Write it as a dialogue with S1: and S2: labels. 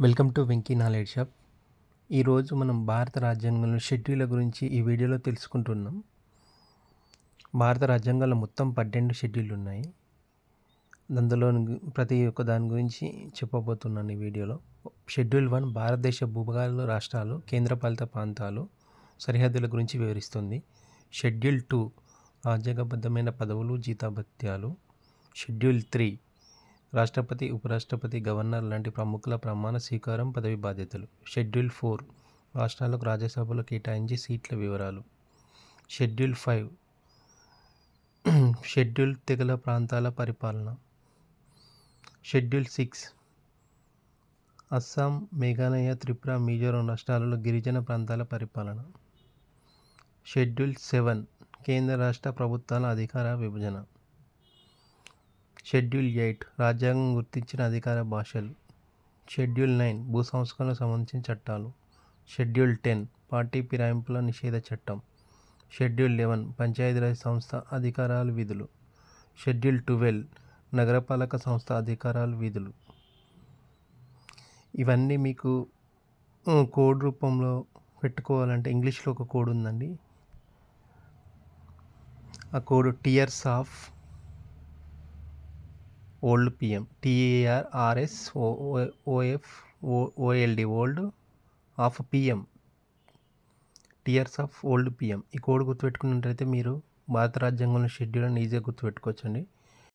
S1: Welcome to Venky knowledge shop. ఈరోజు మనం భారత రాజ్యాంగంలో షెడ్యూళ్ళ గురించి ఈ వీడియోలో తెలుసుకుంటున్నాం. భారత రాజ్యాంగంలో మొత్తం పన్నెండు షెడ్యూళ్ళు ఉన్నాయి. అందులో ప్రతి ఒక్క దాని గురించి చెప్పబోతున్నాను ఈ వీడియోలో. షెడ్యూల్ వన్ భారతదేశ భూభాగాలు రాష్ట్రాలు కేంద్రపాలిత ప్రాంతాలు సరిహద్దుల గురించి వివరిస్తుంది. షెడ్యూల్ టూ రాజ్యాంగబద్ధమైన పదవులు జీతాభత్యాలు. షెడ్యూల్ త్రీ రాష్ట్రపతి ఉపరాష్ట్రపతి గవర్నర్ లాంటి ప్రముఖుల ప్రమాణ స్వీకారం పదవి బాధ్యతలు. షెడ్యూల్ ఫోర్ రాష్ట్రాలకు రాజ్యసభలో కేటాయించి సీట్ల వివరాలు. షెడ్యూల్ ఫైవ్ షెడ్యూల్ తెగల ప్రాంతాల పరిపాలన. షెడ్యూల్ సిక్స్ అస్సాం మేఘాలయ త్రిపుర మిజోరం రాష్ట్రాలలో గిరిజన ప్రాంతాల పరిపాలన. షెడ్యూల్ సెవెన్ కేంద్ర రాష్ట్ర ప్రభుత్వాల అధికార విభజన. షెడ్యూల్ ఎయిట్ రాజ్యాంగం గుర్తించిన అధికార భాషలు. షెడ్యూల్ నైన్ భూ సంస్కరణకు సంబంధించిన చట్టాలు. షెడ్యూల్ టెన్ పార్టీ ఫిరాయింపుల నిషేధ చట్టం. షెడ్యూల్ లెవెన్ పంచాయతీరాజ్ సంస్థ అధికారాలు విధులు. షెడ్యూల్ ట్వెల్వ్ నగరపాలక సంస్థ అధికారాలు విధులు. ఇవన్నీ మీకు కోడ్ రూపంలో పెట్టుకోవాలంటే ఇంగ్లీష్లో ఒక కోడ్ ఉందండి. ఆ code tears of old PM. TAR RS OF OLD old of PM. Tears of old PM. ఈ కోడ్ గుర్తుపెట్టుకున్నట్లయితే మీరు భారత రాజ్యాంగంలో షెడ్యూల్ అని ఈజీగా గుర్తుపెట్టుకోవచ్చండి.